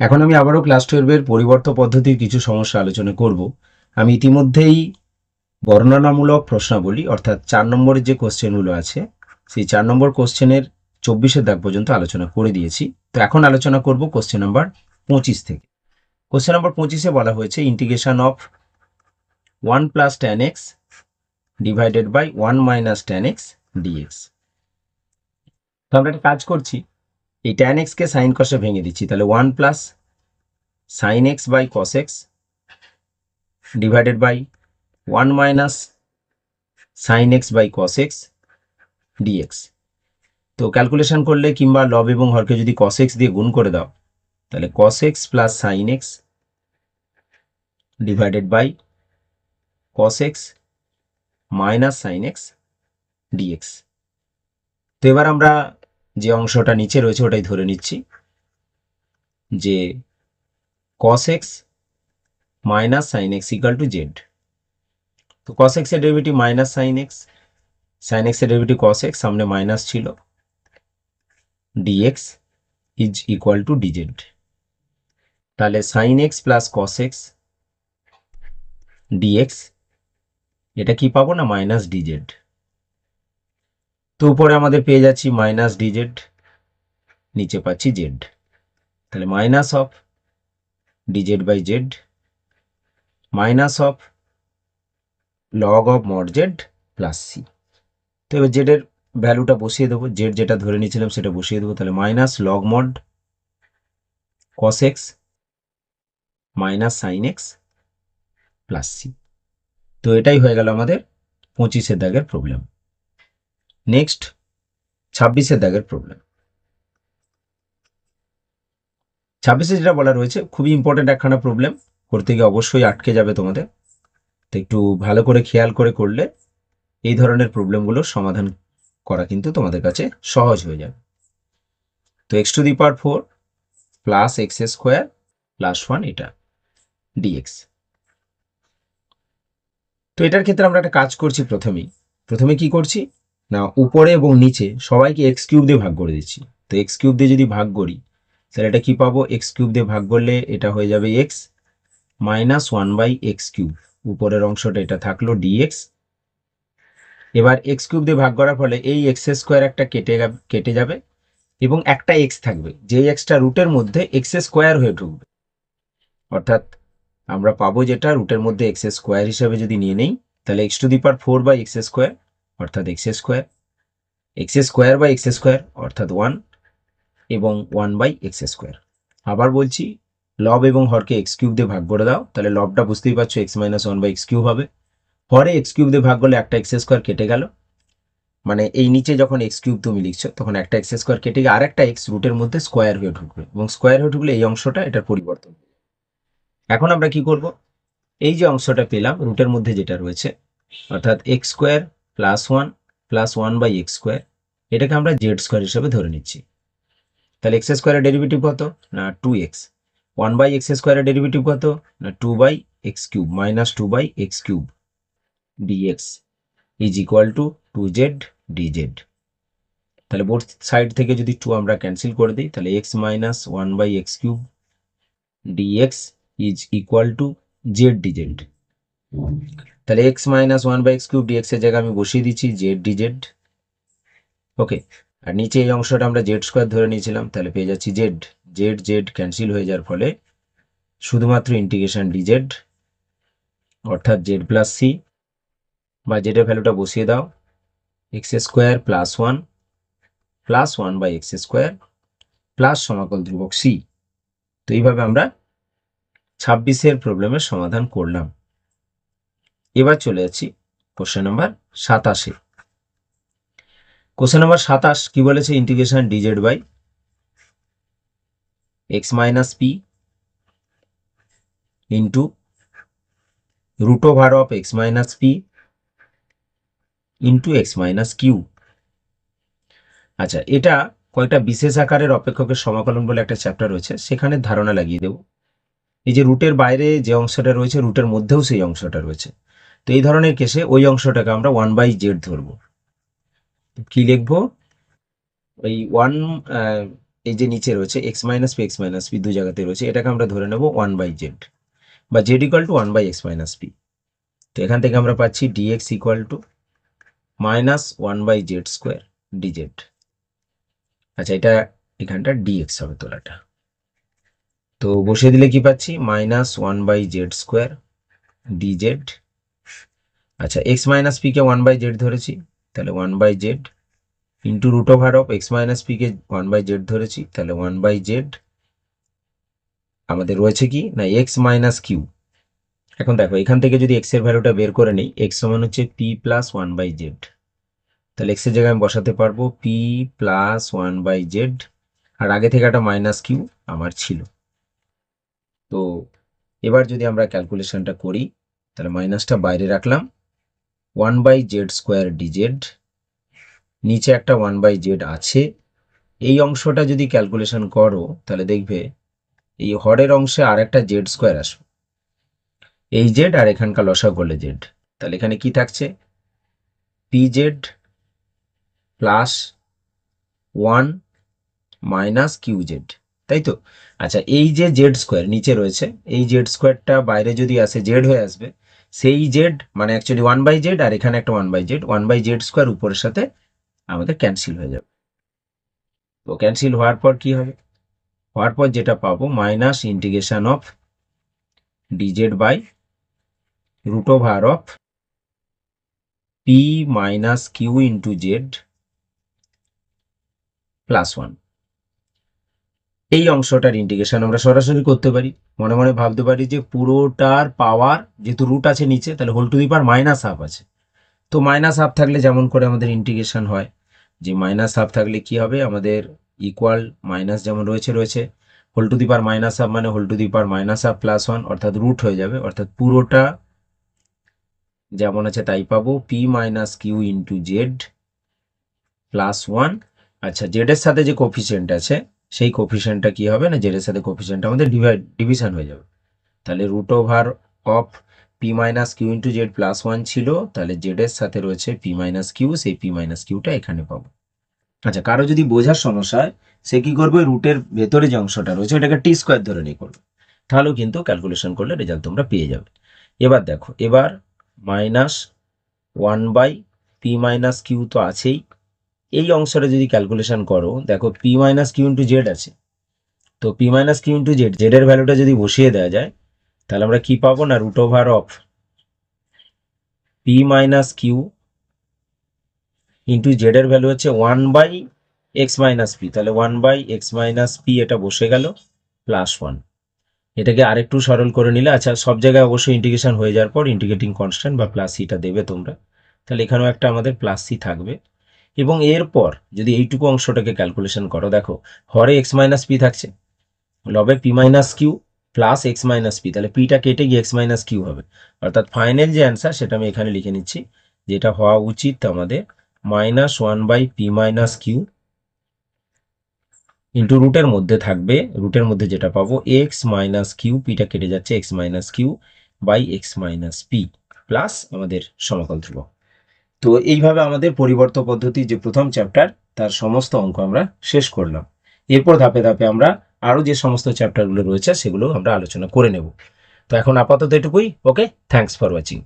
এখন আমি আবারও ক্লাস টুয়েলভের পরিবর্ত পদ্ধতির কিছু সমস্যা আলোচনা করব। আমি ইতিমধ্যেই বর্ণনামূলক প্রশ্নাবলী, অর্থাৎ চার নম্বরের যে কোশ্চেনগুলো আছে, সেই চার নম্বর কোশ্চেনের চব্বিশের দাগ পর্যন্ত আলোচনা করে দিয়েছি। তো এখন আলোচনা করব কোশ্চেন নাম্বার পঁচিশ থেকে। কোশ্চেন নাম্বার পঁচিশে বলা হয়েছে integration of one plus ten x divided by one minus ten x d x তো আমরা একটা কাজ করছি। এই ট্যান এক্সকে সাইন কষে ভেঙে দিচ্ছি, তাহলে one plus sine x by cos x divided by one minus sine x by cos x d x তো ক্যালকুলেশন করলে কিংবা লব এবং হরকে যদি কস এক্স দিয়ে গুণ করে দাও, তাহলে cos x plus sine x divided by cos x minus sine x d x তো এবার আমরা যে অংশটা নিচে রয়েছে ওটাই ধরে নিচ্ছি। যে cos x minus sine x equal to z তো x এর derivative minus sine x sine এক্সের ডেরিভেটিভ cos x, সামনে মাইনাস ছিল। dx is equal to d z তাহলে sine x plus cos x d x এটা কি পাবো না? মাইনাস ডিজেড তো উপরে আমাদের পেয়ে যাচ্ছি মাইনাস ডিজেড নিচে পাচ্ছি জেড তাহলে minus of d z by z minus of log of mod z plus c তো এবার জেডের ভ্যালুটা বসিয়ে দেবো জেড যেটা ধরে নিয়েছিলাম সেটা বসিয়ে দেবো, তাহলে minus log mod cos x minus sine x plus c তো এটাই হয়ে গেল আমাদের পঁচিশের দাগের প্রবলেম নেক্সট ছাব্বিশের দাগের প্রবলেম ছাব্বিশে যেটা বলা রয়েছে, খুবই ইম্পর্টেন্ট একখানা প্রবলেম করতে গিয়ে অবশ্যই আটকে যাবে তোমাদের। তো একটু ভালো করে খেয়াল করে করলে এই ধরনের প্রবলেমগুলোর সমাধান করা কিন্তু তোমাদের কাছে সহজ হয়ে যাবে। তো x to the power four plus x square plus one এটা ডিএক্স তো এটার ক্ষেত্রে আমরা একটা কাজ করছি প্রথমেই। প্রথমে কি করছি? না উপরে এবং নিচে সবাইকে এক্স কিউব দিয়ে ভাগ করে দিচ্ছি। তো এক্স কিউব দিয়ে যদি ভাগ করি, তাহলে এটা কি পাবো? এক্স কিউব দিয়ে ভাগ করলে এটা হয়ে যাবে x minus one by x cube উপরের অংশটা এটা থাকল ডিএক্স এবার এক্স কিউব দিয়ে ভাগ করার ফলে এই এক্স স্কোয়ার একটা কেটে কেটে যাবে এবং একটা এক্স থাকবে। যে এক্সটা রুটের মধ্যে এক্স স্কোয়ার হয়ে ঢুকবে। অর্থাৎ আমরা পাবো যেটা রুটের মধ্যে এক্স স্কোয়ার হিসেবে যদি নিয়ে নেই, তাহলে x to the power four by x square অর্থাৎ x square x square by x square অর্থাৎ ওয়ান এবং ওয়ান বাই এক্স স্কোয়ার আবার বলছি, লব এবং হরকে এক্স কিউব দিয়ে ভাগ করে দাও, তাহলে লবটা বুঝতেই পারছ x minus one by x cube হবে। হরে এক্স কিউব দিয়ে ভাগ করলে একটা এক্স স্কোয়ার কেটে গেল। মানে এই নিচে যখন এক্স কিউব তুমি লিখছো, তখন একটা এক্স স্কোয়ার কেটে গিয়ে আরেকটা এক্স রুটের মধ্যে স্কোয়ার হয়ে ঢুকবে এবং স্কোয়ার হয়ে ঢুকলে এই অংশটা এটার পরিবর্তন এখন আমরা কি করব? এই যে অংশটা পেলাম রুটের মধ্যে যেটা রয়েছে, অর্থাৎ x square plus one plus one by x square এটাকে আমরা জেড স্কোয়ার হিসেবে ধরে নিচ্ছি। তাহলে এক্স স্কোয়ারের ডেরিভেটিভ কত? না two x one by x স্কোয়ারের ডেরিভেটিভ কত? না two by x cube minus two by x cube d x is equal to two z d z তাহলে বোথ সাইড থেকে যদি টু আমরা ক্যান্সেল করে দিই, তাহলে x minus one by x cube d x is equal to z d z তাহলে x minus one by x cube d x এর জায়গায় আমি বসিয়ে দিচ্ছি জেড ডিজেড ওকে আর নিচে এই অংশটা আমরা জেড স্কোয়ার ধরে নিয়েছিলাম, তাহলে পেয়ে যাচ্ছি জেড জেড জেড ক্যান্সেল হয়ে যাওয়ার ফলে শুধুমাত্র ইন্টিগ্রেশন ডিজেড অর্থাৎ জেড প্লাস সি বা জেডের ভ্যালুটা বসিয়ে দাও x square plus one plus one by x square plus সমাকল ধ্রুবক সি তো এইভাবে আমরা ছাব্বিশের প্রবলেমের সমাধান করলাম। এবার চলে যাচ্ছি কোশ্চেন নাম্বার সাতাশে। কোশ্চেন নাম্বার সাতাশ কি বলেছে integration d z by x minus p into root over of x minus p into x minus q আচ্ছা এটা কয়েকটা বিশেষ আকারের অপেক্ষকের সমাকলন বলে একটা চ্যাপ্টার রয়েছে, সেখানে ধারণা লাগিয়ে দেব। এই যে রুটের বাইরে যে অংশটা রয়েছে রুটের মধ্যেও সেই অংশটা রয়েছে। তো এই ধরনের কেসে ওই অংশটাকে আমরা ওয়ান বাই জেড ধরবো। কি লিখব? ওই ওয়ান এই যে নিচে রয়েছে x minus p x minus p দু জায়গাতে রয়েছে, এটাকে আমরা ধরে নেব ওয়ান বাই জেড বা z equal to one by x minus p তো এখান থেকে আমরা পাচ্ছি d x equal to minus one by z square d z আচ্ছা এটা এখানটা ডিএক্স হবে তোলাটা। তো বসিয়ে দিলে কি পাচ্ছি? Minus one by z square d z আচ্ছা এক্স মাইনাস পিকে ওয়ান বাই জেড ধরেছি, তাহলে one by z into root over of x minus PK one by z ধরেছি, তাহলে ওয়ান বাই জেড আমাদের রয়েছে কি? না এক্স মাইনাস কিউ এখন দেখো, এখান থেকে যদি এক্সের ভ্যালুটা বের করে নিই এক্স সমান হচ্ছে p plus one by z তাহলে এক্সের জায়গায় আমি বসাতে পারব p plus one by z আর আগে থেকে একটা মাইনাস কিউ আমার ছিল। তো এবার যদি আমরা ক্যালকুলেশনটা করি, তাহলে মাইনাসটা বাইরে রাখলাম। One by z square d z নিচে একটা ওয়ান বাই জেড আছে। এই অংশটা যদি ক্যালকুলেশন করো, তাহলে দেখবে এই হরের অংশে আর একটা জেড স্কোয়ার আসবে। এই জেড আর এখানকার লসা করলে জেড তাহলে এখানে কি থাকছে? P z plus one minus q z তাই তো? আচ্ছা এই যে জেড স্কোয়ার নিচে রয়েছে, এই জেড স্কোয়ারটা বাইরে যদি আসে জেড হয়ে আসবে সেই জেড মানে অ্যাকচুয়ালি ওয়ান বাই জেড আর এখানে একটা one by Z one by Z square উপরের সাথে আমাদের ক্যান্সেল হয়ে যাবে। তো ক্যান্সেল হওয়ার পর কি হবে? হওয়ার পর যেটা পাবো minus integration of d z by root over of p minus q into z plus one এই অংশটার ইন্টিগ্রেশন আমরা সরাসরি করতে পারি। মনে মনে ভাবতে পারি যে পুরোটার পাওয়ার যেহেতু রুট আছে নিচে, তাহলে whole to the power minus half আছে। তো মাইনাস হাফ থাকলে যেমন করে আমাদের ইন্টিগ্রেশন হয়, যে মাইনাস হাফ থাকলে কি হবে? আমাদের ইকুয়াল মাইনাস যেমন রয়েছে রয়েছে। Whole to the power minus half মানে whole to the power minus half plus one অর্থাৎ রুট হয়ে যাবে। অর্থাৎ পুরোটা যেমন আছে তাই পাবো p minus q into z plus one আচ্ছা জেডের সাথে যে কোফিসিয়েন্ট আছে সেই কোফিসিয়েন্টটা কি হবে না? জেডের সাথে কোফিসিয়েন্টটা আমাদের ডিভাইড ডিভিশন হয়ে যাবে। তাহলে root over of p minus q into z plus one ছিল, তাহলে জেডের সাথে রয়েছে পি মাইনাস কিউ সেই পি মাইনাস কিউটা এখানে পাবো। আচ্ছা কারও যদি বোঝার সমস্যা হয়, সে কি করবে? রুটের ভেতরে যে অংশটা রয়েছে, ওটাকে টি স্কোয়ার ধরে নিয়ে করবে। তাহলেও কিন্তু ক্যালকুলেশন করলে রেজাল্ট তোমরা পেয়ে যাবে। এবার দেখো, এবার minus one by p minus q তো আছেই। এই অংশটা যদি ক্যালকুলেশন করো, দেখো p minus q into z আছে। তো p minus q into z জেডের ভ্যালুটা যদি বসিয়ে দেওয়া যায়, তাহলে আমরা কি পাবো না? Root over of p minus q into জেডের value হচ্ছে one by x minus p তাহলে one by x minus p এটা বসে গেল প্লাস ওয়ান এটাকে আরেকটু সরল করে নিলে আচ্ছা সব জায়গায় অবশ্যই ইন্টিগ্রেশন হয়ে যাওয়ার পর ইন্টিগ্রেটিং কনস্ট্যান্ট বা প্লাস সিটা দেবে তোমরা। তাহলে এখানেও একটা আমাদের প্লাস সি থাকবে। এবং এরপর যদি এইটুকু অংশটাকে ক্যালকুলেশন করো, দেখো, হরে এক্স মাইনাস পি থাকছে, লবে p minus q plus x minus p তাহলে পিটা কেটে গিয়ে এক্স মাইনাস কিউ হবে। অর্থাৎ ফাইনাল যে অ্যান্সার সেটা আমি এখানে লিখে নিচ্ছি, যেটা হওয়া উচিত আমাদের minus one by p minus q into রুটের মধ্যে থাকবে রুটের মধ্যে যেটা পাবো এক্স মাইনাস কিউ পিটা কেটে যাচ্ছে x minus q by x minus p plus আমাদের সমাকল ধ্রুবক। তো এইভাবে আমাদের পরিবর্ত পদ্ধতি যে প্রথম চ্যাপ্টার তার সমস্ত অঙ্ক আমরা শেষ করলাম। এরপর ধাপে ধাপে আমরা আরও যে সমস্ত চ্যাপ্টারগুলো রয়েছে, সেগুলো আমরা আলোচনা করে নেব। তো এখন আপাতত এটুকুই ওকে থ্যাংকস ফর ওয়াচিং